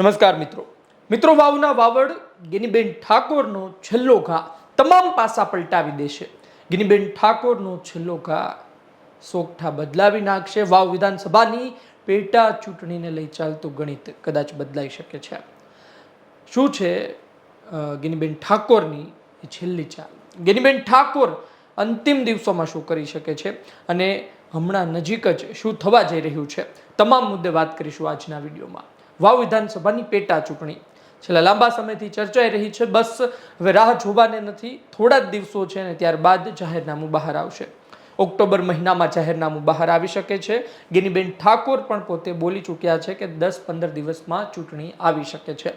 નમસ્કાર મિત્રો. મિત્રો વાવના વાવડ ગિનીબેન ઠાકોરનો છેલ્લો ઘા તમામ પાસા પલટાવી દેશે. ગિનીબેન ઠાકોરનો છેલ્લો ઘા સોગઠા બદલાવી નાખશે. વાવ વિધાનસભાની પેટા ચૂંટણીને લઈ ચાલતું ગણિત કદાચ બદલાઈ શકે છે. શું છે ગિનીબેન ઠાકોરની છેલ્લી ચાલ? ગિનીબેન ઠાકોર અંતિમ દિવસોમાં શું કરી શકે છે અને હમણાં નજીક જ શું થવા જઈ રહ્યું છે? તમામ મુદ્દે વાત કરીશું આજના વિડીયોમાં. વાવ વિધાનસભાની પેટા ચૂંટણી. છેલ્લા લાંબા સમયથી ચર્ચાઈ રહી છે, બસ હવે રાહ જોવાને નથી, થોડા જ દિવસો છે ને ત્યારબાદ જાહેરનામું બહાર આવશે. ઓક્ટોબર મહિનામાં જાહેરનામું બહાર આવી શકે છે. ગિનીબેન ઠાકોર પણ પોતે બોલી ચૂક્યા છે કે દસ પંદર દિવસમાં ચૂંટણી આવી શકે છે.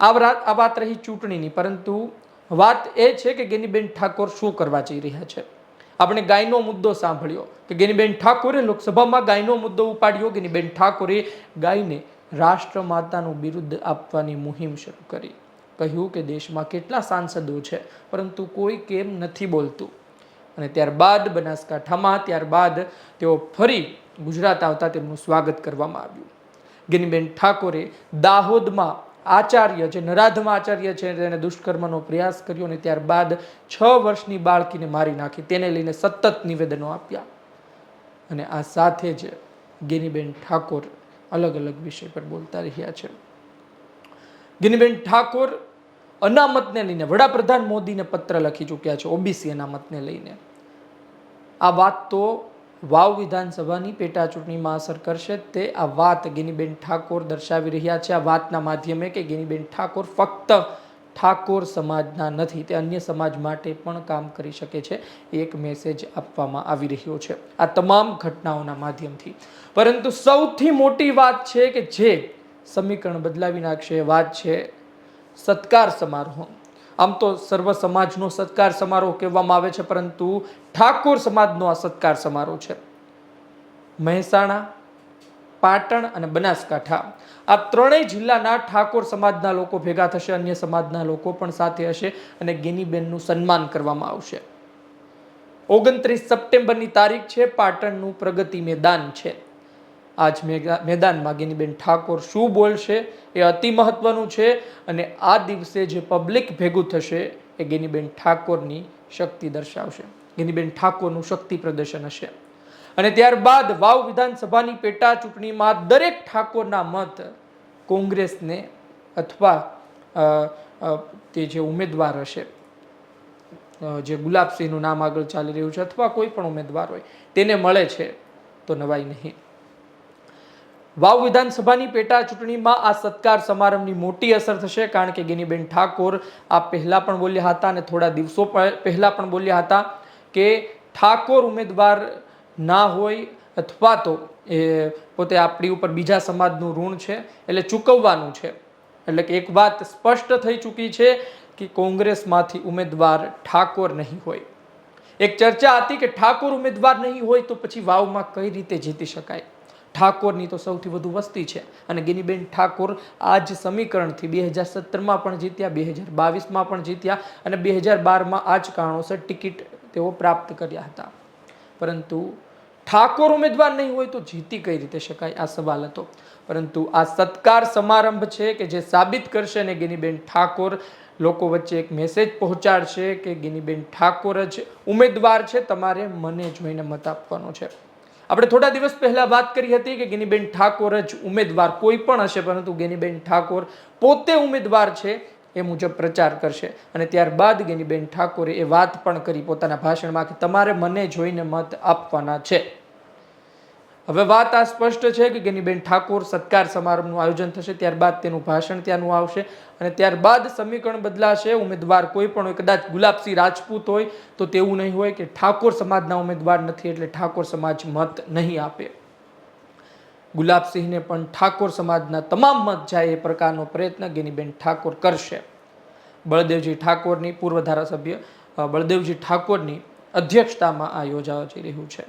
આ આ વાત રહી ચૂંટણીની, પરંતુ વાત એ છે કે ગેનીબેન ઠાકોર શું કરવા જઈ રહ્યા છે? આપણે ગાયનો મુદ્દો સાંભળ્યો કે ગેનીબેન ઠાકોરે લોકસભામાં ગાયનો મુદ્દો ઉપાડ્યો. ગેનીબેન ઠાકોરે ગાયને રાષ્ટ્રમાતાનું બિરુદ્ધ આપવાની મુહિમ શરૂ કરી. કહ્યું કે દેશમાં કેટલા સાંસદો છે, પરંતુ કોઈ કેમ નથી બોલતું. અને ત્યારબાદ બનાસકાંઠામાં, ત્યારબાદ તેઓ ફરી ગુજરાત આવતા તેમનું સ્વાગત કરવામાં આવ્યું. ગિનીબેન ઠાકોરે દાહોદમાં આચાર્ય જે નરાધમ આચાર્ય છે તેને દુષ્કર્મનો પ્રયાસ કર્યો અને ત્યારબાદ છ વર્ષની બાળકીને મારી નાખી. તેને લઈને સતત નિવેદનો આપ્યા. અને આ સાથે જ ગિનીબેન ઠાકોર અલગ અલગ વિષય પર બોલતા રહ્યા છે. ગિનીબેન ઠાકોર અનામતને લઈને વડાપ્રધાન મોદીને પત્ર લખી ચૂક્યા છે, ઓબીસી અનામતને લઈને. આ વાત તો વાવ વિધાનસભાની પેટા ચૂંટણીમાં અસર કરશે તે. આ વાત ગિનીબેન ઠાકોર દર્શાવી રહ્યા છે. આ વાતના માધ્યમે કે ગિનીબેન ઠાકોર ફક્ત ઠાકોર સમાજના નથી, તે અન્ય સમાજ માટે પણ કામ કરી શકે છે, એક મેસેજ આપવામાં આવી રહ્યો છે. આ તમામ ઘટનાઓના માધ્યમથી. પરંતુ સૌથી મોટી વાત છે કે જે સમીકરણ બદલાવી નાખશે, એ વાત છે સત્કાર સમારોહ. આમ તો સર્વ સમાજનો સત્કાર સમારોહ કહેવામાં આવે છે, પરંતુ ઠાકોર સમાજનો આ સત્કાર સમારોહ છે. મહેસાણા પાટણ અને બનાસકાંઠા. આ ત્રણેય જિલ્લાના ઠાકોર સમાજના લોકો ભેગા થશે, અન્ય સમાજના લોકો પણ સાથે હશે અને ગેનીબેનનું સન્માન કરવામાં આવશે. ઓગણત્રીસ સપ્ટેમ્બરની તારીખ છે, પાટણનું પ્રગતિ મેદાન છે. આજ મેદાનમાં ગેનીબેન ઠાકોર શું બોલશે એ અતિ મહત્વનું છે અને આ દિવસે જે પબ્લિક ભેગું થશે એ ગેનીબેન ઠાકોરની શક્તિ દર્શાવશે. ગેનીબેન ઠાકોરનું શક્તિ પ્રદર્શન હશે. અને ત્યારબાદ વાવ વિધાનસભાની પેટા ચૂંટણીમાં દરેક ઠાકોરના મત કોંગ્રેસને અથવા તે જે ઉમેદવાર હશે જે ગુલાબસિંહનું નામ આગળ ચાલી રહ્યું છે અથવા કોઈ પણ ઉમેદવાર હોય, તેને મળે છે તો નવાઈ નહીં. વાવ વિધાનસભાની પેટા ચૂંટણીમાં આ સત્કાર સમારંભની મોટી અસર થશે કારણ કે ગિનીબેન ઠાકોર આ પહેલાં પણ બોલ્યા હતા અને થોડા દિવસો પહેલા પણ બોલ્યા હતા કે ઠાકોર ઉમેદવાર ના હોય અથવા તો એ પોતે આપણી ઉપર બીજા સમાજનું ઋણ છે, એટલે ચૂકવવાનું છે. એટલે કે એક વાત સ્પષ્ટ થઈ ચૂકી છે કે કોંગ્રેસમાંથી ઉમેદવાર ઠાકોર નહીં હોય. એક ચર્ચા હતી કે ઠાકોર ઉમેદવાર નહીં હોય તો પછી વાવમાં કઈ રીતે જીતી શકાય? ઠાકોરની તો સૌથી વધુ વસ્તી છે. અને ગિનીબેન ઠાકોર આ જ સમીકરણથી બે હજાર સત્તરમાં પણ જીત્યા, બે હજાર બાવીસમાં પણ જીત્યા અને બે હજાર બારમાં આ જ કારણોસર ટિકિટ તેઓ પ્રાપ્ત કર્યા હતા. પરંતુ ઠાકોર ઉમેદવાર નહીં હોય તો જીતી કઈ રીતે શકાય? આ સવાલ હતો. પરંતુ આ સત્કાર સમારંભ છે કે જે સાબિત કરશે ને ગિનીબેન ઠાકોર લોકો વચ્ચે એક મેસેજ પહોંચાડશે કે ગિનીબેન ઠાકોર જ ઉમેદવાર છે, તમારે મને જોઈને મત આપવાનો છે. આપણે થોડા દિવસ પહેલા વાત કરી હતી કે ગિનીબેન ઠાકોર જ ઉમેદવાર કોઈ પણ હશે, પરંતુ ગિનીબેન ઠાકોર પોતે ઉમેદવાર છે એ મુજબ પ્રચાર કરશે. અને ત્યારબાદ ગેનીબેન ઠાકોરે એ વાત પણ કરી પોતાના ભાષણમાં કે તમારે મને જોઈને મત આપવાના છે. હવે વાત આ સ્પષ્ટ છે કે ગેનીબેન ઠાકોર સત્કાર સમારંભનું આયોજન થશે, ત્યારબાદ તેનું ભાષણ ત્યાંનું આવશે. અને ત્યારબાદ સમીકરણ બદલાશે, ઉમેદવાર કોઈ પણ હોય, કદાચ ગુલાબસિંહ રાજપૂત હોય, તો તેવું નહીં હોય કે ઠાકોર સમાજના ઉમેદવાર નથી, એટલે ઠાકોર સમાજ મત નહીં આપે. ગુલાબસિંહને પણ ઠાકોર સમાજના તમામ મત જાય એ પ્રકારનો પ્રયત્ન ગિનીબેન ઠાકોર કરશે. બળદેવજી ઠાકોરની પૂર્વ ધારાસભ્ય બળદેવજી ઠાકોરની અધ્યક્ષતામાં આ યોજાવા રહ્યું છે.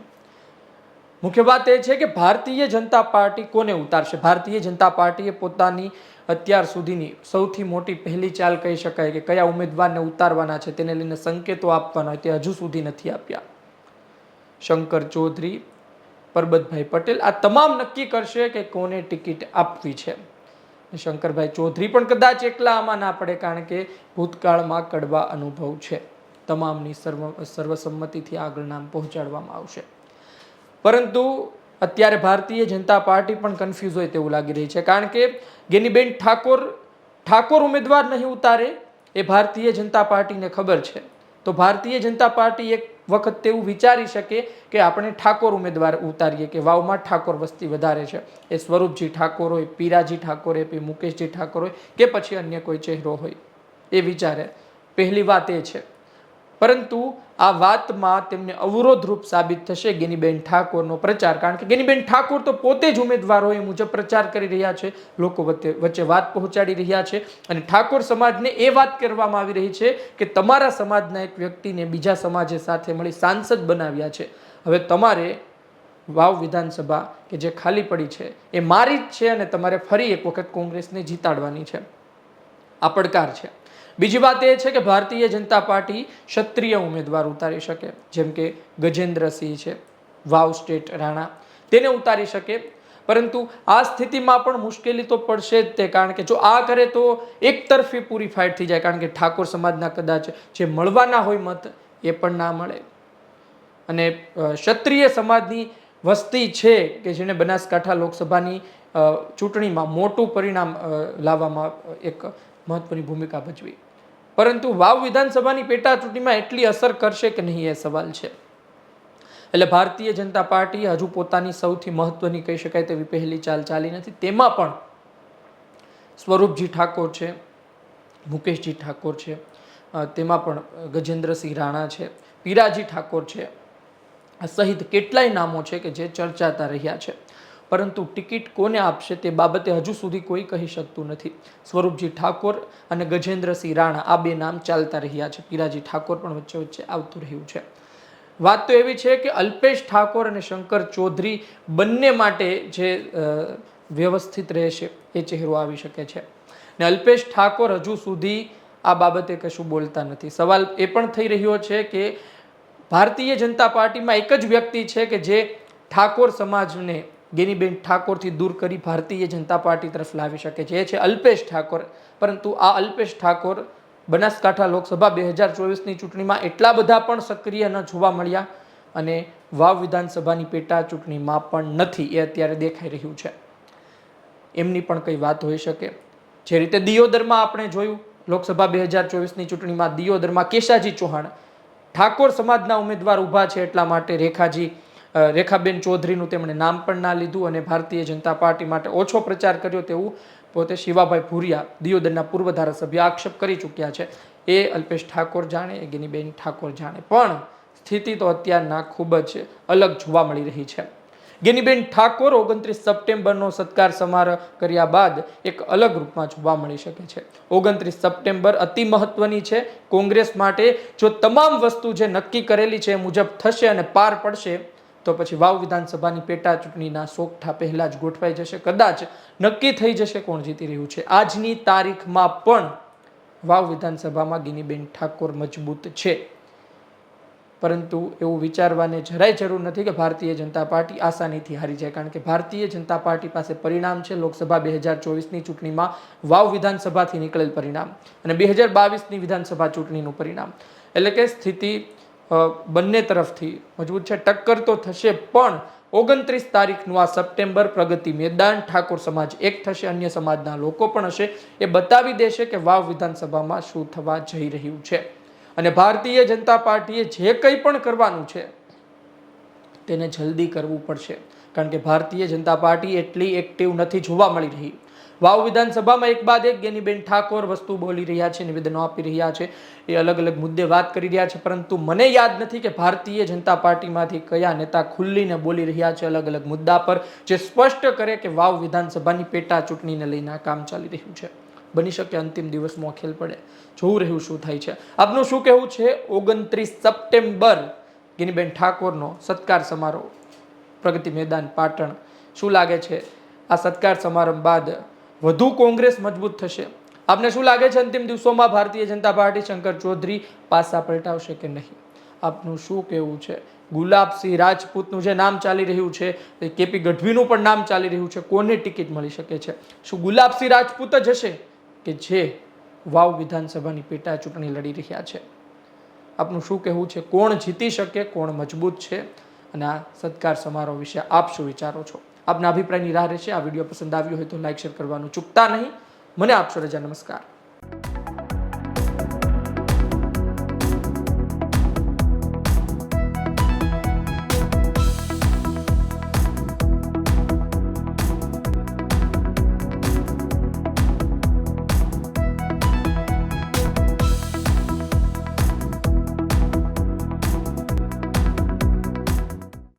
મુખ્ય વાત એ છે કે ભારતીય જનતા પાર્ટી કોને ઉતારશે? ભારતીય જનતા પાર્ટીએ પોતાની અત્યાર સુધીની સૌથી મોટી પહેલી ચાલ કહી શકાય કે કયા ઉમેદવારને ઉતારવાના છે તેને લઈને સંકેતો આપવાના હોય તે હજુ સુધી નથી આપ્યા. શંકર ચૌધરી પરબતભાઈ પટેલ આ તમામ નક્કી કરશે કે કોને ટિકિટ આપવી છે. શંકરભાઈ ચૌધરી પણ કદાચ એકલા આમાં ના પડે કારણ કે ભૂતકાળમાં કડવા અનુભવ છે. તમામની સર્વ સર્વસંમતિથી આગળ નામ પહોંચાડવામાં આવશે. પરંતુ અત્યારે ભારતીય જનતા પાર્ટી પણ કન્ફ્યુઝ હોય તેવું લાગી રહી છે કારણ કે ગેનીબેન ઠાકોર ઠાકોર ઉમેદવાર નહીં ઉતારે એ ભારતીય જનતા પાર્ટીને ખબર છે. તો ભારતીય જનતા પાર્ટી એક વખત તેવું વિચારી શકે કે આપણે ઠાકોર ઉમેદવાર ઉતારીએ કે વાવમાં ઠાકોર વસ્તી વધારે છે. એ સ્વરૂપજી ઠાકોર હોય, પીરાજી ઠાકોર હોય મુકેશજી ઠાકોર હોય કે પછી અન્ય કોઈ ચહેરો હોય. એ વિચારે. પહેલી વાત એ છે પરંતુ આ વાતમાં તેમને અવરોધરૂપ સાબિત થશે ગેનીબેન ઠાકોરનો પ્રચાર. કારણ કે ગેનીબેન ઠાકોર તો પોતે જ ઉમેદવાર એ મુજબ પ્રચાર કરી રહ્યા છે, લોકો વચ્ચે વચ્ચે વાત પહોંચાડી રહ્યા છે અને ઠાકોર સમાજને એ વાત કરવામાં આવી રહી છે કે તમારા સમાજના એક વ્યક્તિને બીજા સમાજે સાથે મળી સાંસદ બનાવ્યા છે. હવે તમારે વાવ વિધાનસભા કે જે ખાલી પડી છે, એ મારી જ છે અને તમારે ફરી એક વખત કોંગ્રેસને જીતાડવાની છે. આ પડકાર છે. બીજી વાત એ છે કે ભારતીય જનતા પાર્ટી ક્ષત્રિય ઉમેદવાર ઉતારી શકે, જેમ કે ગજેન્દ્રસિંહ છે, વાવ સ્ટેટ રાણા, તેને ઉતારી શકે. પરંતુ આ સ્થિતિમાં પણ મુશ્કેલી તો પડશે જ તે, કારણ કે જો આ કરે તો એક તરફી પૂરી ફાઇટ થઈ જાય, કારણ કે ઠાકોર સમાજના કદાચ જે મળવાના હોય મત, એ પણ ના મળે. અને ક્ષત્રિય સમાજની વસ્તી છે કે જેને બનાસકાંઠા લોકસભાની ચૂંટણીમાં મોટું પરિણામ લાવવામાં એક મહત્વની ભૂમિકા ભજવી. પરંતુ વાવ વિધાનસભાની પેટા ચૂંટણીમાં એટલી અસર કરશે કે નહીં એ સવાલ છે. એટલે ભારતીય જનતા પાર્ટી હજુ પોતાની સૌથી મહત્વની કહી શકાય તેવી પહેલી ચાલ ચાલી નથી. તેમાં પણ સ્વરૂપજી ઠાકોર છે, મુકેશજી ઠાકોર છે તેમાં પણ ગજેન્દ્રસિંહ રાણા છે, પીરાજી ઠાકોર છે, સહિત કેટલાય નામો છે કે જે ચર્ચાતા રહ્યા છે. પરંતુ ટિકિટ કોને આપશે તે બાબતે હજુ સુધી કોઈ કહી શકતું નથી. સ્વરૂપજી ઠાકોર અને ગજેન્દ્રસિંહ રાણા આ બે નામ ચાલતા રહ્યા છે. પીરાજી ઠાકોર પણ વચ્ચે વચ્ચે આવતું રહ્યું છે. વાત તો એવી છે કે અલ્પેશ ઠાકોર અને શંકર ચૌધરી બંને માટે જે વ્યવસ્થિત રહેશે એ ચહેરો આવી શકે છે. ને અલ્પેશ ઠાકોર હજુ સુધી આ બાબતે કશું બોલતા નથી. સવાલ એ પણ થઈ રહ્યો છે કે ભારતીય જનતા પાર્ટીમાં એક જ વ્યક્તિ છે કે જે ઠાકોર સમાજને ગેનીબેન ઠાકોરથી દૂર કરી ભારતીય જનતા પાર્ટી તરફ લાવી શકે છે. એ છે અલ્પેશ ઠાકોર. પરંતુ આ અલ્પેશ ઠાકોર બનાસકાંઠા લોકસભા બે હજાર ચોવીસની ચૂંટણીમાં એટલા બધા પણ સક્રિય ન જોવા મળ્યા અને વાવ વિધાનસભાની પેટા ચૂંટણીમાં પણ નથી. એ અત્યારે દેખાઈ રહ્યું છે. એમની પણ કંઈ વાત હોઈ શકે. જે રીતે દિયોદરમાં આપણે જોયું, લોકસભા બે હજાર ચોવીસની ચૂંટણીમાં દિયોદરમાં કેશાજી ચૌહાણ ઠાકોર સમાજના ઉમેદવાર ઊભા છે એટલા માટે રેખાજી રેખાબેન ચૌધરીનું તેમણે નામ પણ ના લીધું અને ભારતીય જનતા પાર્ટી માટે ઓછો પ્રચાર કર્યો તેવું પોતે શિવાભાઈ ભુરિયા, દિયોદરના પૂર્વ ધારાસભ્ય આક્ષેપ કરી ચૂક્યા છે. એ અલ્પેશ ઠાકોર જાણે, એ ગિનીબેન ઠાકોર જાણે. પણ સ્થિતિ તો અત્યારના ખૂબ જ અલગ જોવા મળી રહી છે. ગેનીબેન ઠાકોર ઓગણત્રીસ સપ્ટેમ્બરનો સત્કાર સમારોહ કર્યા બાદ એક અલગ રૂપમાં જોવા મળી શકે છે. ઓગણત્રીસ સપ્ટેમ્બર અતિ મહત્વની છે. કોંગ્રેસ માટે જો તમામ વસ્તુ જે નક્કી કરેલી છે મુજબ થશે અને પાર પડશે તો પછી વાવ વિધાનસભાની પેટા ચૂંટણીના સોગઠા પહેલા જ ગોઠવાઈ જશે. કદાચ નક્કી થઈ જશે કોણ જીતી રહ્યું છે. આજની તારીખમાં પણ વાવ વિધાનસભામાં ગિનીબેન ઠાકોર મજબૂત છે. પરંતુ એવું વિચારવાને જરાય જરૂર નથી કે ભારતીય જનતા પાર્ટી આસાનીથી હારી જાય. કારણ કે ભારતીય જનતા પાર્ટી પાસે પરિણામ છે. લોકસભા બે હજાર ચોવીસની ચૂંટણીમાં વાવ વિધાનસભાથી નીકળેલ પરિણામ અને બે હજાર બાવીસની વિધાનસભા ચૂંટણીનું પરિણામ. એટલે કે સ્થિતિ બંને તરફથી મજબૂત છે. ટક્કર તો થશે પણ ઓગણત્રીસ તારીખનું આ સપ્ટેમ્બર પ્રગતિ મેદાન, ઠાકોર સમાજ એક થશે, અન્ય સમાજના લોકો પણ હશે. એ બતાવી દેશે કે વાવ વિધાનસભામાં શું થવા જઈ રહ્યું છે. અને ભારતીય જનતા પાર્ટીએ જે કંઈ પણ કરવાનું છે, તેને જલ્દી કરવું પડશે. કારણ કે ભારતીય જનતા પાર્ટી એટલી એક્ટિવ નથી જોવા મળી રહી. વાવ વિધાનસભામાં એક બાદ એક ગેનીબેન ઠાકોર વસ્તુ બોલી રહ્યા છે, નિવેદનો આપી રહ્યા છે. એ અલગ અલગ મુદ્દે વાત કરી રહ્યા છે, પરંતુ મને યાદ નથી કે ભારતીય જનતા પાર્ટીમાંથી કયા નેતા ખુલ્લીને બોલી રહ્યા છે, અલગ અલગ મુદ્દા પર, જે સ્પષ્ટ કરે કે વાવ વિધાનસભાની પેટા ચૂંટણીને લઈને આ કામ ચાલી રહ્યું છે. બની શકે અંતિમ દિવસમાં ખેલ પડે. જોવું રહ્યું શું થાય છે. આપનું શું કહેવું છે? ઓગણત્રીસ સપ્ટેમ્બર ગિનીબેન ઠાકોરનો સત્કાર સમારોહ, પ્રગતિ મેદાન પાટણ. શું લાગે છે? આ સત્કાર સમારંભ બાદ વધુ કોંગ્રેસ મજબૂત થશે. આપને શું લાગે છે? અંતિમ દિવસોમાં ભારતીય જનતા પાર્ટી શંકર ચૌધરી પાસા પલટાવશે કે નહીં? આપનું શું કહેવું છે? ગુલાબસિંહ રાજપૂતનું જે નામ ચાલી રહ્યું છે કેપી ગઢવીનું પણ નામ ચાલી રહ્યું છે, કોને ટિકિટ મળી શકે છે? શું ગુલાબસિંહ રાજપૂત જ હશે કે જે વાવ વિધાનસભાની પેટા ચૂંટણી લડી રહ્યા છે? આપનું શું કહેવું છે? કોણ જીતી શકે? કોણ મજબૂત છે? અને આ સત્કાર સમારોહ વિશે આપ શું વિચારો છો? આપના અભિપ્રાયની રાહ રહેશે. આ વીડિયો પસંદ આવ્યો હોય તો લાઈક, શેર કરવાનું ચૂકતા નહીં. મને આપશો રજા નમસ્કાર.